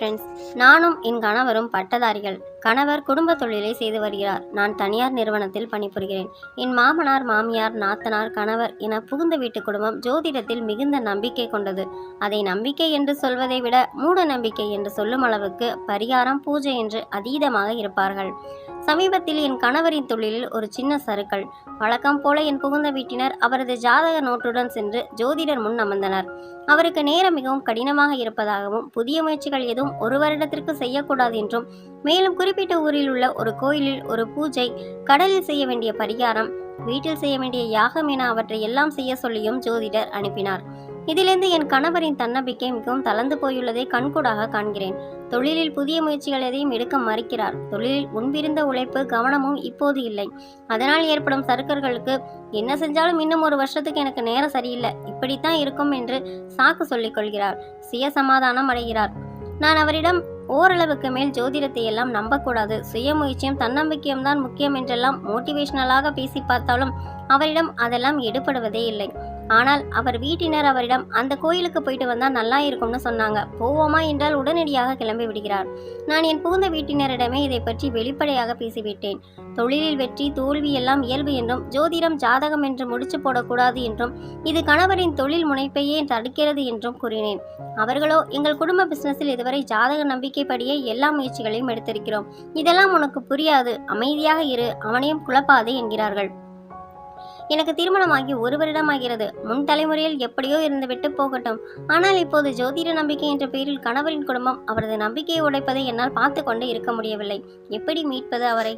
Friends நானும் என் கணவரும் பட்டதாரிகள். கணவர் குடும்ப தொழிலை செய்து வருகிறார். நான் தனியார் நிறுவனத்தில் பணிபுரிகிறேன். என் மாமனார் மாமியார் நாத்தனார் கணவர் என புகுந்த வீட்டு குடும்பம் ஜோதிடத்தில் மிகுந்த நம்பிக்கை கொண்டது. அதை நம்பிக்கை என்று சொல்வதை விட மூட நம்பிக்கை என்று சொல்லும் அளவுக்கு பரிகாரம் பூஜை என்று அதீதமாக இருப்பார்கள். சமீபத்தில் என் கணவரின் தொழிலில் ஒரு சின்ன சறுக்கல். வழக்கம் போல என் புகுந்த வீட்டினர் அவரது ஜாதக நோட்டுடன் சென்று ஜோதிடர் முன் அமர்ந்தனர். அவருக்கு நேரம் மிகவும் கடினமாக இருப்பதாகவும் புதிய முயற்சிகள் எதுவும் ஒரு வருடத்திற்கு செய்யக்கூடாது என்றும் மேலும் குறிப்பிட்ட ஊரில் உள்ள ஒரு கோயிலில் ஒரு பூஜை கடலில் செய்ய வேண்டிய பரிகாரம் வீட்டில் செய்ய வேண்டிய யாகம் என அவற்றை எல்லாம் செய்ய சொல்லியும் ஜோதிடர் அனுப்பினார். இதிலிருந்து என் கணவரின் தன்னம்பிக்கை மிகவும் தளர்ந்து போயுள்ளதை கண்கூடாக காண்கிறேன். தொழிலில் புதிய முயற்சிகள் எதையும் எடுக்க மறுக்கிறார். தொழிலில் முன்பிருந்த உழைப்பு கவனமும் இப்போது இல்லை. அதனால் ஏற்படும் சருக்கர்களுக்கு என்ன செஞ்சாலும் இன்னும் ஒரு வருஷத்துக்கு எனக்கு நேரம் சரியில்லை. இப்படித்தான் இருக்கும் என்று சாக்கு சொல்லிக் கொள்கிறார். சுய சமாதானம் அடைகிறார். நான் அவரிடம் ஓரளவுக்கு மேல் ஜோதிடத்தை எல்லாம் நம்பக்கூடாது. சுய முயற்சியும் தன்னம்பிக்கையும் தான் முக்கியம் என்றெல்லாம் மோட்டிவேஷனலாக பேசி பார்த்தாலும் அவரிடம் அதெல்லாம் எடுபடுவதே இல்லை. ஆனால் அவர் வீட்டினர் அவரிடம் அந்த கோயிலுக்கு போயிட்டு வந்தால் நல்லா இருக்கும்னு சொன்னாங்க. போவோமா? என்றால் உடனடியாக கிளம்பி விடுகிறார். நான் என் புகுந்த வீட்டினரிடமே இதை பற்றி வெளிப்படையாக பேசிவிட்டேன். தொழிலில் வெற்றி தோல்வி எல்லாம் இயல்பு என்றும் ஜோதிடம் ஜாதகம் என்று முடிச்சு போடக்கூடாது என்றும் இது கணவரின் தொழில் முனைப்பையே தடுக்கிறது என்றும் கூறினேன். அவர்களோ எங்கள் குடும்ப பிசினஸில் இதுவரை ஜாதக நம்பிக்கைப்படியே எல்லா முயற்சிகளையும் எடுத்திருக்கிறோம். இதெல்லாம் உனக்கு புரியாது. அமைதியாக இரு. அவனையும் குழப்பாதே என்கிறார்கள். எனக்கு திருமணமாகி ஒரு வருடமாகிறது. முன் தலைமுறையில் எப்படியோ இருந்துவிட்டு போகட்டும். ஆனால் இப்போது ஜோதிட நம்பிக்கை என்ற பெயரில் கணவரின் குடும்பம் அவரது நம்பிக்கையை உடைப்பதை என்னால் பார்த்து கொண்டு இருக்க முடியவில்லை. எப்படி மீட்பது அவரை?